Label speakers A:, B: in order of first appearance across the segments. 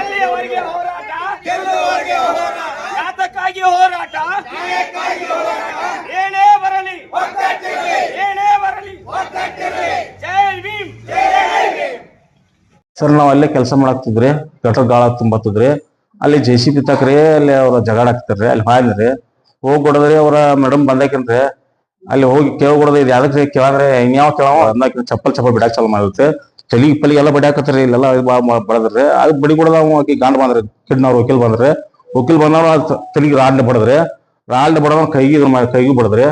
A: ಎಲ್ಲಿಯವರೆಗೆ ಹೋರಾಟ?
B: ಗೆಲ್ಲುವವರೆಗೆ ಹೋರಾಟ?
A: ಯಾತಕ್ಕಾಗಿ ಹೋರಾಟ? ಏನೇ ಬರಲಿ. ಏನೇ ಬರಲಿ. ಜೈ ಭೀಮ್.
C: ಸರ್ ನಾವು ಅಲ್ಲೇ ಕೆಲಸ ಮಾಡಾಕ್ತಿದ್ರಿ. ಗಟರ್ ಗಾಳ ತುಂಬತ್ತಿದ್ರಿ ಅಲ್ಲಿ ಜೆ ಸಿ ಬಿ ತಕ್ರಿ ಅಲ್ಲಿ ಅವ್ರ ಜಗಳ ಹಾಕ್ತಿರ್ರಿ ಅಲ್ಲಿ ಹಾಯ್ದ್ರಿ. ಹೋಗಿ ಕೊಡದ್ರಿ ಅವ್ರ ಮೇಡಮ್ ಬಂದಾಕಿನ್ರಿ. ಅಲ್ಲಿ ಹೋಗಿ ಕೇಳ್ ಕೊಡದ ಇದು ಯಾವ್ದಕ್ಕೆ ಕೇಳಂದ್ರೆ? ಇನ್ಯಾವ ಕೇಳೋ ಅಂದಾಕ ಚಪ್ಪಲ್ ಚಪ್ಪಲ್ ಬಿಡಾಕ್ ಚಾಲು ಮಾಡಿರುತ್ತೆ ತಲಿ ಪಲಿ ಎಲ್ಲ ಬಡಿಯಾಕತ್ರಿ ಇಲ್ಲೆಲ್ಲ ಬಡದ್ರೆ. ಅದು ಬಡಿ ಕೊಡದ ಆಕಿ ಗಂಡ ಬಂದ್ರಿ, ಕಿಡ್ನವ್ರು ವಕೀಲ್ ಬಂದ್ರಿ. ವಕೀಲ್ ಬಂದವ್ರು ಅದು ತಲಿಗೆ ರಾಡ್ನ ಬಡದ್ರಿ. ರಾಡ್ನ ಬಡದ ಕೈಗೆ ಇದ್ರ ಕೈಗೂ ಬಡದ್ರಿ.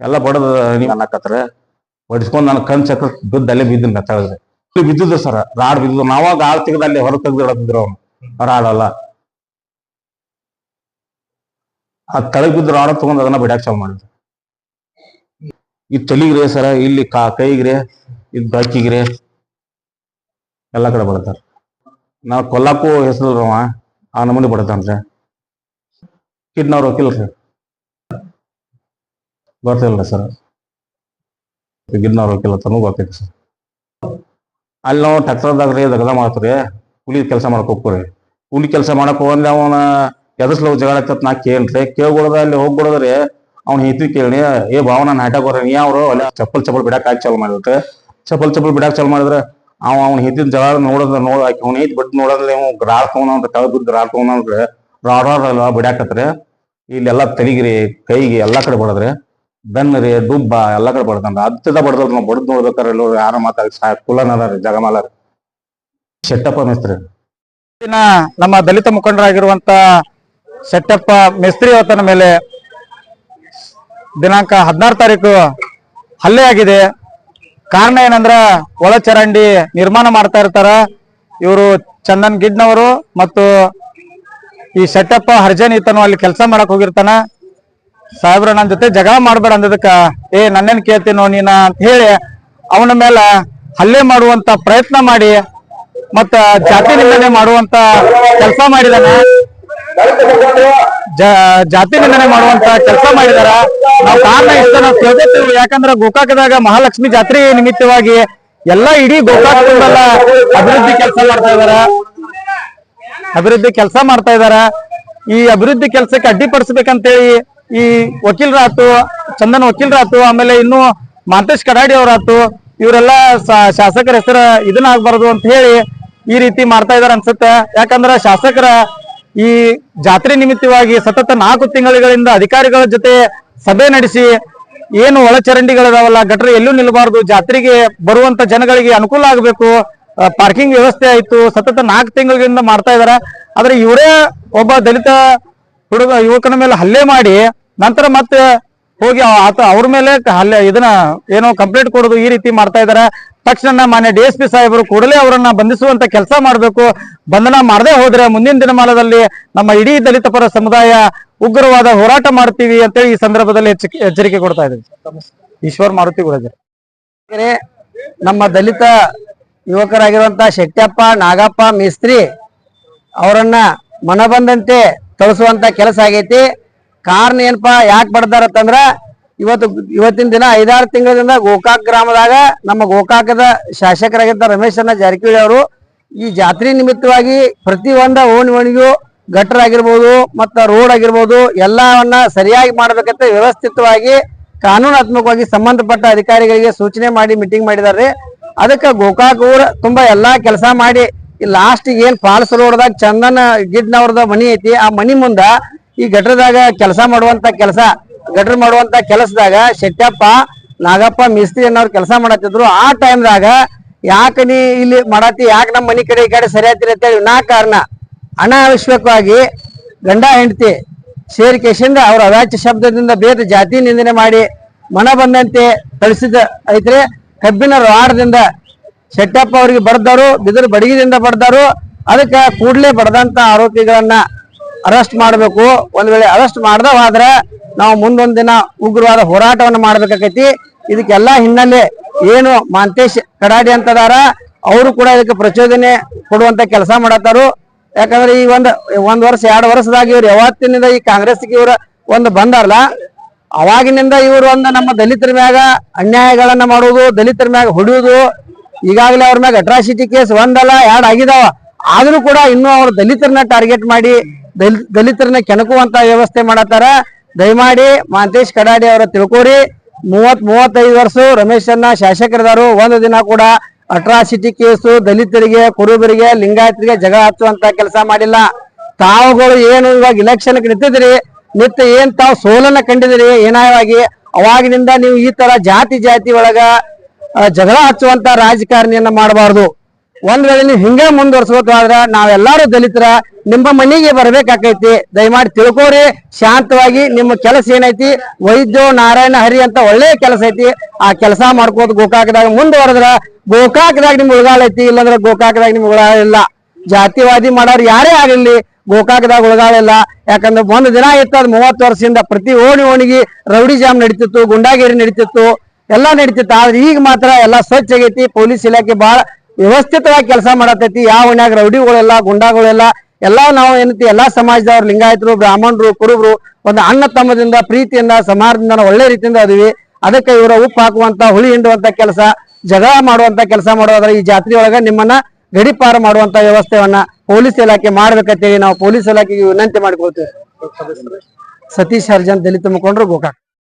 C: ಎಲ್ಲ ಬಡದ ನೀವು ಅನ್ನಕತ್ರಿ ಬಡಿಸ್ಕೊಂಡು ನನ್ನ ಕಣ್ ಚಕ್ರ ಬಿದ್ದು ಅಲ್ಲೇ ಬಿದ್ದೀನಿ ಮೆತ್ತಾಳದ್ರಿ ಇಲ್ಲಿ ಬಿದ್ದಿದ್ದು ಸರ್, ರಾಡ್ ಬಿದ್ದು ನಾವಾಗ ಆಳ್ ತೆಗೆದು ಅಲ್ಲಿ ಹೊರ ತೆಗೆದು ಇಡತ್ತಿದ್ರು ಅವ್ನು. ರಾಡ್ ಅಲ್ಲ. ಆ ತಳಗ್ ಬಿದ್ದು ರಾಡ ತಗೊಂಡ್ ಅದನ್ನ ಬಿಡಾಕ್ ಚಾಲು ಮಾಡಿದ್ರು. ಈ ತಲಿಗ್ರಿ ಸರ, ಇಲ್ಲಿ ಕಾ ಕೈಗ್ರಿ ಇದು ಬೆಕ್ಕಿಗ್ರಿ ಎಲ್ಲಾ ಕಡೆ ಬಡತಾರ ನಾವು ಕೊಲ್ಲಾಕು ಹೆಸರು ಆ ನಮೂನಿ ಬಡತಾನ್ರಿ ಕಿಡ್ನವ್ರು ವಕೀಲ್ರಿ ಗೊತ್ತಿಲ್ಲ ಸರ್. ಗಿಡ್ನವ್ರು ವಕೀಲ ತನೂ ಗೊತ್ತೈತಿ ಸರ್. ಅಲ್ಲಿ ನಾವು ಟ್ರ್ಯಾಕ್ಟರ್ದಾಗ ರೀ, ದಗದ ಮಾಡ್ತೀರಿ ಕೂಲಿ ಕೆಲಸ ಮಾಡಕ್ ಹೋಗ್ರಿ ಕೂಲಿ ಕೆಲಸ ಮಾಡಕ್ ಹೋಗಂದ್ರೆ ಅವನ ಎದರ್ಸ್ಲೋ ಜಗಳ ಆಗ್ತತ್ ನಾ ಕೇಳ್ರಿ. ಕೇಳ್ಕೊಡದ ಅಲ್ಲಿ ಹೋಗ್ಬಿಡದ್ರಿ ಅವ್ನ ಹೆಂಡತಿ ಕೇಳಿ ಏ ಭಾವನ, ನಾಟಕ ಬರ್ರಿ ನೀ ಅವ್ರು ಅಲ್ಲಿ ಚಪ್ಪಲ್ ಚಪ್ಪಲ್ ಬಿಡಾಕ್ ಹಾಕಿ ಚಾಲು ಮಾಡಿದ್ರೆ ಚಪ್ಪಲ್ ಚಪ್ಪಲ್ ಬಿಡಾಕ್ ಚಾಲು ಮಾಡಿದ್ರೆ ಅವ ಅವ್ನ ಹೆಂಡತಿನ ಜಗಳ ನೋಡದ ನೋಡ ಅವ್ನ ಹೆಂಡತಿ ಬಿಟ್ಟು ನೋಡೋದ್ರಲ್ಲಿ ಅವ್ನು ರಾಡ್ ತಗೊಂಡ್ ಕಳ್ ಬಿದ್ದು ರಾಡ್ ಅಂದ್ರೆ ರಾಡ್ ರಾಡ್ ಇಲ್ಲೆಲ್ಲಾ ತಲಿಗ್ರಿ ಕೈಗೆ ಎಲ್ಲಾ ಕಡೆ ಬಡದ್ರಿ, ಬೆನ್ನರಿ, ದುಬ್ಬ ಎಲ್ಲಾ ಕಡೆ ಬಡ್ತಾನ್ರಿ ಹತ್ತದ ಬಡದ್ರ ನಾವು ಬಡದ್ ನೋಡ್ಬೇಕಾರೆ ಯಾರ ಮಾತಾಡಿ ಸಾ ಕುಲನದ ರೀ ಜಗಮಾಲ ಶೆಟ್ಟಪ್ಪ ಮೇಸ್ತ್ರಿ.
D: ನಮ್ಮ ದಲಿತ ಮುಖಂಡರಾಗಿರುವಂತ ಶೆಟ್ಟಪ್ಪ ಮೇಸ್ತ್ರಿ ಅವತನ ಮೇಲೆ ದಿನಾಂಕ ಹದಿನಾರು ತಾರೀಕು ಹಲ್ಲೆ ಆಗಿದೆ. ಕಾರಣ ಏನಂದ್ರ ಒಳಚರಂಡಿ ನಿರ್ಮಾಣ ಮಾಡ್ತಾ ಇರ್ತಾರ. ಇವರು ಚಂದನ್ ಗಿಡ್ನವರು ಮತ್ತು ಈ ಸೆಟ್ಟಪ್ಪ ಹರ್ಜನ್ ಈತನು ಅಲ್ಲಿ ಕೆಲಸ ಮಾಡಕ್ ಹೋಗಿರ್ತಾನ. ಸಾಹೇಬ್ರ ನನ್ನ ಜೊತೆ ಜಗಳ ಮಾಡ್ಬೇಡ ಅಂದದಕ್ಕ ಏ, ನನ್ನೇನ್ ಕೇಳ್ತೀನೋ ನೀನ ಅಂತ ಹೇಳಿ ಅವನ ಮೇಲೆ ಹಲ್ಲೆ ಮಾಡುವಂತ ಪ್ರಯತ್ನ ಮಾಡಿ ಮತ್ತ ಜಾತಿ ನಿಂದನೆ ಮಾಡುವಂತ ಕೆಲಸ ಮಾಡಿದಾನ. ಜಾತಿ ನಿಂದನೆ ಮಾಡುವಂತ ಕೆಲಸ ಮಾಡಿದಾರ. ನಾವು ಕಾರಣ ಇಷ್ಟ, ನಾವು ಕೇಳ್ಕೊತೀವಿ. ಯಾಕಂದ್ರ ಗೋಕಾಕದಾಗ ಮಹಾಲಕ್ಷ್ಮಿ ಜಾತ್ರೆ ನಿಮಿತ್ತವಾಗಿ ಎಲ್ಲಾ ಇಡೀ ಗೋಕಾಕದಲ್ಲ ಅಭಿವೃದ್ಧಿ ಕೆಲಸ ಮಾಡ್ತಾ ಇದಾರ. ಅಭಿವೃದ್ಧಿ ಕೆಲಸ ಮಾಡ್ತಾ ಇದಾರ. ಈ ಅಭಿವೃದ್ಧಿ ಕೆಲಸಕ್ಕೆ ಅಡ್ಡಿಪಡಿಸ್ಬೇಕಂತೇಳಿ ಈ ವಕೀಲರಾತು ಚಂದನ್ ವಕೀಲರಾತು ಆಮೇಲೆ ಇನ್ನು ಮಾಂತೇಶ್ ಕಡಾಡಿ ಅವರಾತು ಇವರೆಲ್ಲ ಶಾಸಕರ ಹೆಸರ ಇದನ್ನ ಆಗ್ಬಾರ್ದು ಅಂತ ಹೇಳಿ ಈ ರೀತಿ ಮಾಡ್ತಾ ಇದಾರ ಅನ್ಸುತ್ತೆ. ಯಾಕಂದ್ರ ಶಾಸಕರ ಈ ಜಾತ್ರೆ ನಿಮಿತ್ತವಾಗಿ ಸತತ ನಾಲ್ಕು ತಿಂಗಳುಗಳಿಂದ ಅಧಿಕಾರಿಗಳ ಜೊತೆ ಸಭೆ ನಡೆಸಿ ಏನು ಒಳಚರಂಡಿಗಳಿದಾವಲ್ಲ, ಗಟರ ಎಲ್ಲೂ ನಿಲ್ಲಬಾರದು, ಜಾತ್ರೆಗೆ ಬರುವಂತ ಜನಗಳಿಗೆ ಅನುಕೂಲ ಆಗಬೇಕು ಪಾರ್ಕಿಂಗ್ ವ್ಯವಸ್ಥೆ ಆಯ್ತು, ಸತತ ನಾಲ್ಕು ತಿಂಗಳಿಂದ ಮಾಡ್ತಾ ಇದಾರೆ. ಆದ್ರೆ ಇವರೇ ಒಬ್ಬ ದಲಿತ ಹುಡುಗ, ಯುವಕನ ಮೇಲೆ ಹಲ್ಲೆ ಮಾಡಿ ನಂತರ ಮತ್ತೆ ಹೋಗಿ ಅವ್ರ ಮೇಲೆ ಹಲ್ಲೆ ಇದನ್ನ ಏನೋ ಕಂಪ್ಲೇಂಟ್ ಕೊಡೋದು ಈ ರೀತಿ ಮಾಡ್ತಾ ಇದಾರೆ. ತಕ್ಷಣ ಮಾನ್ಯ ಡಿ ಎಸ್ ಪಿ ಸಾಹೇಬರು ಕೂಡಲೇ ಅವರನ್ನ ಬಂಧಿಸುವಂತ ಕೆಲಸ ಮಾಡಬೇಕು. ಬಂಧನ ಮಾಡದೇ ಹೋದ್ರೆ ಮುಂದಿನ ದಿನಮಾನದಲ್ಲಿ ನಮ್ಮ ಇಡೀ ದಲಿತ ಪರ ಸಮುದಾಯ ಉಗ್ರವಾದ ಹೋರಾಟ ಮಾಡ್ತೀವಿ ಅಂತೇಳಿ ಈ ಸಂದರ್ಭದಲ್ಲಿ ಎಚ್ಚರಿಕೆ ಕೊಡ್ತಾ ಇದ್ದೀವಿ. ಈಶ್ವರ್ ಮಾರುತಿ ಗುಡಜರ್
E: ನಮ್ಮ ದಲಿತ ಯುವಕರಾಗಿರುವಂತ ಶೆಟ್ಟಪ್ಪ, ನಾಗಪ್ಪ, ಮೇಸ್ತ್ರಿ ಅವರನ್ನ ಮನಬಂದಂತೆ ಕಳಿಸುವಂತ ಕೆಲಸ ಆಗೈತಿ. ಕಾರಣ ಏನಪ್ಪಾ, ಯಾಕೆ ಬಡ್ದಾರತ್ತಂದ್ರ ಇವತ್ತು ಇವತ್ತಿನ ದಿನ ಐದಾರು ತಿಂಗಳಿಂದ ಗೋಕಾಕ್ ಗ್ರಾಮದಾಗ ನಮ್ಮ ಗೋಕಾಕದ ಶಾಸಕರಾಗಿದ್ದ ರಮೇಶ್ ಅಣ್ಣ ಜಾರಕಿಹೊಳಿ ಅವರು ಈ ಜಾತ್ರೆ ನಿಮಿತ್ತವಾಗಿ ಪ್ರತಿ ಒಂದ ಓಣಿ ಓಣಿಗೂ ಗಟ್ಟರ್ ಆಗಿರ್ಬೋದು ಮತ್ತ ರೋಡ್ ಆಗಿರ್ಬೋದು ಎಲ್ಲವನ್ನ ಸರಿಯಾಗಿ ಮಾಡಬೇಕಂತ ವ್ಯವಸ್ಥಿತವಾಗಿ ಕಾನೂನಾತ್ಮಕವಾಗಿ ಸಂಬಂಧಪಟ್ಟ ಅಧಿಕಾರಿಗಳಿಗೆ ಸೂಚನೆ ಮಾಡಿ ಮೀಟಿಂಗ್ ಮಾಡಿದಾರೆ ಅದಕ್ಕೆ ಗೋಕಾಕ್ ಊರ ತುಂಬಾ ಎಲ್ಲಾ ಕೆಲಸ ಮಾಡಿ ಲಾಸ್ಟ್ ಏನ್ ಪಾಲ್ಸ್ ರೋಡ್ದಾಗ ಚಂದನ್ ಗಿಡ್ನವ್ರದ ಮನಿ ಐತಿ, ಆ ಮನಿ ಮುಂದ ಈ ಗಟ್ಟರದಾಗ ಕೆಲಸ ಮಾಡುವಂತ ಕೆಲಸ ಗಟ್ರ ಮಾಡುವಂತ ಕೆಲಸದಾಗ ಶೆಟ್ಟಪ್ಪ, ನಾಗಪ್ಪ, ಮಿಸ್ತ್ರಿ ಅನ್ನೋರು ಕೆಲಸ ಮಾಡತ್ತಿದ್ರು. ಆ ಟೈಮ್ದಾಗ ಯಾಕೆ ನೀ ಇಲ್ಲಿ ಮಾಡತ್ತಿ? ಯಾಕೆ ನಮ್ಮ ಮನೆ ಕಡೆ ಈ ಕಡೆ ಆಯ್ತಿರಿ ಅಂತೇಳಿ ನಾ ಕಾರಣ. ಅನಾವಶ್ಯಕವಾಗಿ ಗಂಡ, ಹೆಂಡತಿ ಸೇರಿಕೆಸಿಂದ ಅವ್ರ ಅವಾಚ್ಯ ಶಬ್ದದಿಂದ ಬೇರೆ ಜಾತಿ ನಿಂದನೆ ಮಾಡಿ ಮನ ಬಂದಂತೆ ಕಳಿಸಿದ ಐತ್ರಿ ಕಬ್ಬಿನ ರಾಡದಿಂದ ಶೆಟ್ಟಪ್ಪ ಅವರಿಗೆ ಬರ್ದರು ಬಿದಿರು ಬಡಗಿದಿಂದ ಬರ್ದಾರು ಅದಕ್ಕೆ ಕೂಡಲೇ ಬಡದಂತ ಆರೋಪಿಗಳನ್ನ ಅರೆಸ್ಟ್ ಮಾಡಬೇಕು. ಒಂದ್ ವೇಳೆ ಅರೆಸ್ಟ್ ಮಾಡ್ದ ಹೋದ್ರೆ ನಾವು ಮುಂದೊಂದು ದಿನ ಉಗ್ರವಾದ ಹೋರಾಟವನ್ನು ಮಾಡ್ಬೇಕಾಕೈತಿ. ಇದಕ್ಕೆಲ್ಲ ಹಿನ್ನೆಲೆ ಏನು ಮಾಂತೇಶ್ ಕಡಾಡಿ ಅಂತದಾರ, ಅವರು ಕೂಡ ಇದಕ್ಕೆ ಪ್ರಚೋದನೆ ಕೊಡುವಂತ ಕೆಲಸ ಮಾಡತ್ತಾರು. ಯಾಕಂದ್ರೆ ಈ ಒಂದು, ಒಂದ್ ವರ್ಷ, ಎರಡು ವರ್ಷದಾಗ ಇವ್ರು ಯಾವತ್ತಿನಿಂದ ಈ ಕಾಂಗ್ರೆಸ್ಗೆ ಇವ್ರ ಒಂದು ಬಂದಾರಲ್ಲ, ಅವಾಗಿನಿಂದ ಇವರು ಒಂದು ನಮ್ಮ ದಲಿತರ ಮ್ಯಾಗ ಅನ್ಯಾಯಗಳನ್ನ ಮಾಡುವುದು, ದಲಿತರ ಮ್ಯಾಗ ಹೊಡೆಯುವುದು, ಈಗಾಗಲೇ ಅವ್ರ ಮ್ಯಾಗ ಅಟ್ರಾಸಿಟಿ ಕೇಸ್ ಒಂದಲ್ಲ, ಎರಡು ಆಗಿದಾವ. ಆದ್ರೂ ಕೂಡ ಇನ್ನೂ ಅವರು ದಲಿತರನ್ನ ಟಾರ್ಗೆಟ್ ಮಾಡಿ, ದಲ್- ದಲಿತರನ್ನ ಕೆಣಕುವಂತ ವ್ಯವಸ್ಥೆ ಮಾಡತ್ತಾರ. ದಯಮಾಡಿ ಮಹಂತೇಶ್ ಕಡಾಡಿ ಅವರ ತಿಳ್ಕೊರಿ ಮೂವತ್ ಮೂವತ್ತೈದು ವರ್ಷ ರಮೇಶ್ ಅನ್ನ ಶಾಸಕರಿದಾರು ಒಂದು ದಿನ ಕೂಡ ಅಟ್ರಾಸಿಟಿ ಕೇಸು, ದಲಿತರಿಗೆ, ಕುರುಬರಿಗೆ, ಲಿಂಗಾಯತರಿಗೆ ಜಗಳ ಹಚ್ಚುವಂತ ಕೆಲಸ ಮಾಡಿಲ್ಲ. ತಾವುಗಳು ಏನು ಇವಾಗ ಇಲೆಕ್ಷನ್ ನಿಂತಿದ್ರಿ ನಿತ್ಯ ಏನ್ ತಾವು ಸೋಲನ್ನ ಕಂಡಿದ್ರಿ ಏನಾಯವಾಗಿ? ಅವಾಗಿನಿಂದ ನೀವು ಈ ತರ ಜಾತಿ ಜಾತಿ ಒಳಗ ಜಗಳ ಹಚ್ಚುವಂತ ರಾಜಕಾರಣಿಯನ್ನ ಮಾಡಬಾರ್ದು. ಒಂದ್ ವೇಳೆ ನೀವು ಹಿಂಗೆ ಮುಂದುವರ್ಸ್ಕೋತ ಆದ್ರ ನಾವೆಲ್ಲಾರು ದಲಿತರ, ನಿಮ್ಮ ಮನೆಗೆ ಬರ್ಬೇಕಾಕೈತಿ. ದಯಮಾಡಿ ತಿಳ್ಕೊರಿ, ಶಾಂತವಾಗಿ ನಿಮ್ಮ ಕೆಲಸ ಏನೈತಿ? ವೈದ್ಯ ನಾರಾಯಣ ಹರಿ ಅಂತ ಒಳ್ಳೆ ಕೆಲಸ ಐತಿ. ಆ ಕೆಲಸ ಮಾಡ್ಕೋತ ಗೋಕಾಕದಾಗ ಮುಂದುವರೆದ್ರ ಗೋಕಾಕದಾಗ ನಿಮ್ಗೆ ಉಳಗಾಲ ಐತಿ, ಇಲ್ಲಂದ್ರ ಗೋಕಾಕದಾಗ ನಿಮ್ಗೆ ಉಳಗಾಲ ಇಲ್ಲ. ಜಾತಿವಾದಿ ಮಾಡೋರು ಯಾರೇ ಆಗಿರ್ಲಿ ಗೋಕಾಕದಾಗ ಉಳಗಾಳಿಲ್ಲ ಯಾಕಂದ್ರೆ ಒಂದು ದಿನ ಇತ್ತು, ಅದು ಮೂವತ್ತು ವರ್ಷದಿಂದ ಪ್ರತಿ ಓಣಿ ಓಣಿಗೆ ರೌಡಿ ಜಾಮ್ ನಡೀತಿತ್ತು, ಗುಂಡಾಗಿರಿ ನಡೀತಿತ್ತು, ಎಲ್ಲಾ ನಡೀತಿತ್ತು. ಆದ್ರೆ ಈಗ ಮಾತ್ರ ಎಲ್ಲಾ ಸ್ವಚ್ಛ ಆಗೈತಿ. ಪೊಲೀಸ್ ಇಲಾಖೆ ಬಹಳ ವ್ಯವಸ್ಥಿತವಾಗಿ ಕೆಲಸ ಮಾಡತೈತಿ. ಯಾವ ಓಣ್ಯಾಗ ರೌಡಿಗಳೆಲ್ಲ, ಗುಂಡಾಗಳೆಲ್ಲ, ಎಲ್ಲಾ ನಾವು ಏನೈತಿ, ಎಲ್ಲಾ ಸಮಾಜದವ್ರು, ಲಿಂಗಾಯತರು, ಬ್ರಾಹ್ಮಣರು, ಕುರುಬರು, ಒಂದು ಅಣ್ಣ ತಮ್ಮದಿಂದ, ಪ್ರೀತಿಯಿಂದ ಸಮಾಜದಿಂದ ಒಳ್ಳೆ ರೀತಿಯಿಂದ ಅದೀವಿ. ಅದಕ್ಕೆ ಇವರ ಉಪ್ಪು ಹಾಕುವಂತ, ಹುಳಿ ಹಿಂಡುವಂತ ಕೆಲಸ, ಜಗಳ ಮಾಡುವಂತ ಕೆಲಸ ಮಾಡೋದ್ರ ಈ ಜಾತ್ರೆ ನಿಮ್ಮನ್ನ ಗಡಿಪಾರು ಮಾಡುವಂತ ವ್ಯವಸ್ಥೆಯನ್ನ ಪೊಲೀಸ್ ಇಲಾಖೆ ಮಾಡ್ಬೇಕಂತೇಳಿ ನಾವು ಪೊಲೀಸ್ ಇಲಾಖೆಗೆ ವಿನಂತಿ ಮಾಡ್ಕೊಳ್ತೇವೆ. ಸತೀಶ್ ಅರ್ಜನ್ ದಲಿತ ಮುಖಂಡರು, ಗೋಕಾಕ್.